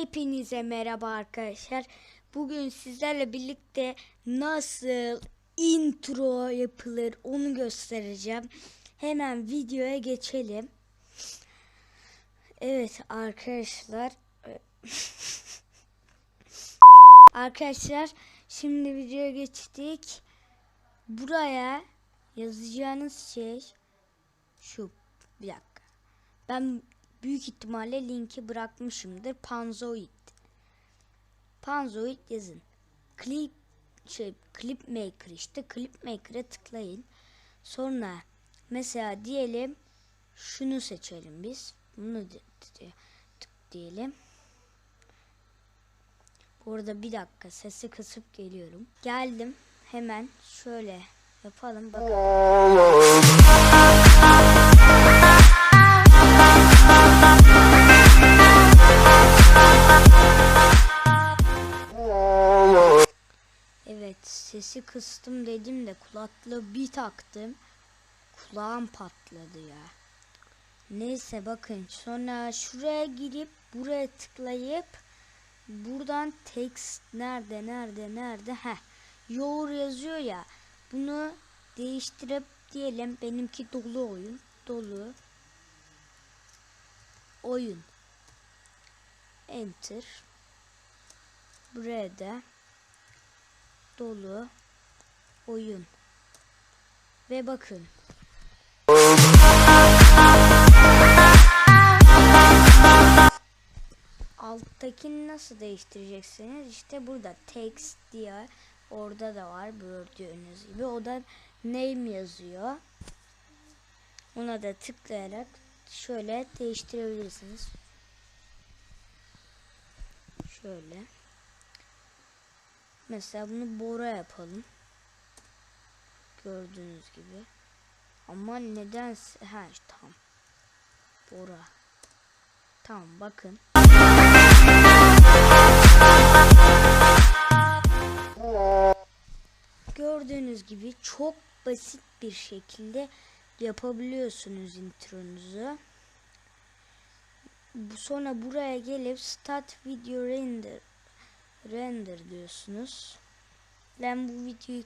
Hepinize merhaba arkadaşlar. Bugün sizlerle birlikte nasıl intro yapılır onu göstereceğim. Hemen videoya geçelim. Evet arkadaşlar. arkadaşlar şimdi videoya geçtik. Buraya yazacağınız şey şu. Bir dakika. Ben büyük ihtimalle linki bırakmışımdır. Panzoid. Panzoid yazın. Clip şey Clip Maker işte Clip Maker'e tıklayın. Sonra mesela diyelim şunu seçelim biz. Bunu tık diyelim. Burada bir dakika sesi kısıp geliyorum. Geldim. Hemen şöyle yapalım. Bakın. sesi kıstım dedim de kulaklığı bir taktım. Kulağım patladı ya. Neyse bakın sonra şuraya girip buraya tıklayıp buradan text nerede nerede nerede heh yoğur yazıyor ya bunu değiştirip diyelim benimki dolu oyun dolu oyun enter buraya da dolu oyun. Ve bakın. Alttakini nasıl değiştireceksiniz? İşte burada text diye orada da var gördüğünüz gibi. O da name yazıyor. Ona da tıklayarak şöyle değiştirebilirsiniz. Şöyle. Mesela bunu Bora yapalım. Gördüğünüz gibi. Ama neden ha tamam. Bora. Tamam bakın. Gördüğünüz gibi çok basit bir şekilde yapabiliyorsunuz intronuzu. Sonra buraya gelip start video render render diyorsunuz. Ben bu videoyu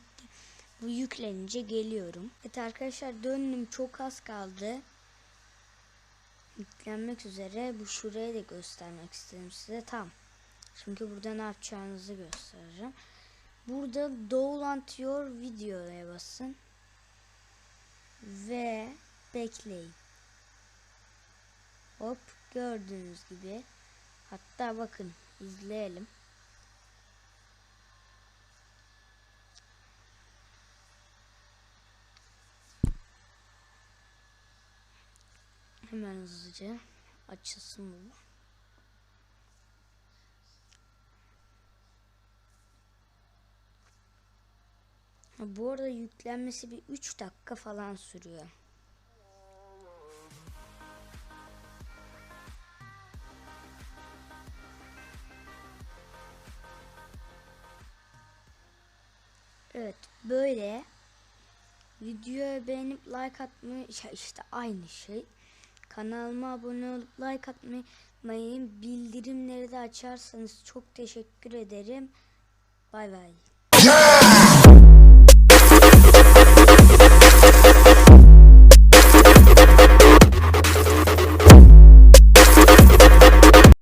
bu yüklenince geliyorum. Evet arkadaşlar döndüm çok az kaldı. Yüklenmek üzere. Bu şuraya da göstermek istedim size. Tam. Çünkü burada ne yapacağınızı göstereceğim. Burada download your videoya basın. Ve bekleyin. Hop gördüğünüz gibi. Hatta bakın izleyelim. Hemen hızlıca açılsın bu. Bu arada yüklenmesi bir 3 dakika falan sürüyor. Evet böyle videoyu beğenip like atmayı işte aynı şey. Kanalıma abone olup like atmayı. Bildirimleri de açarsanız çok teşekkür ederim. Bay bay.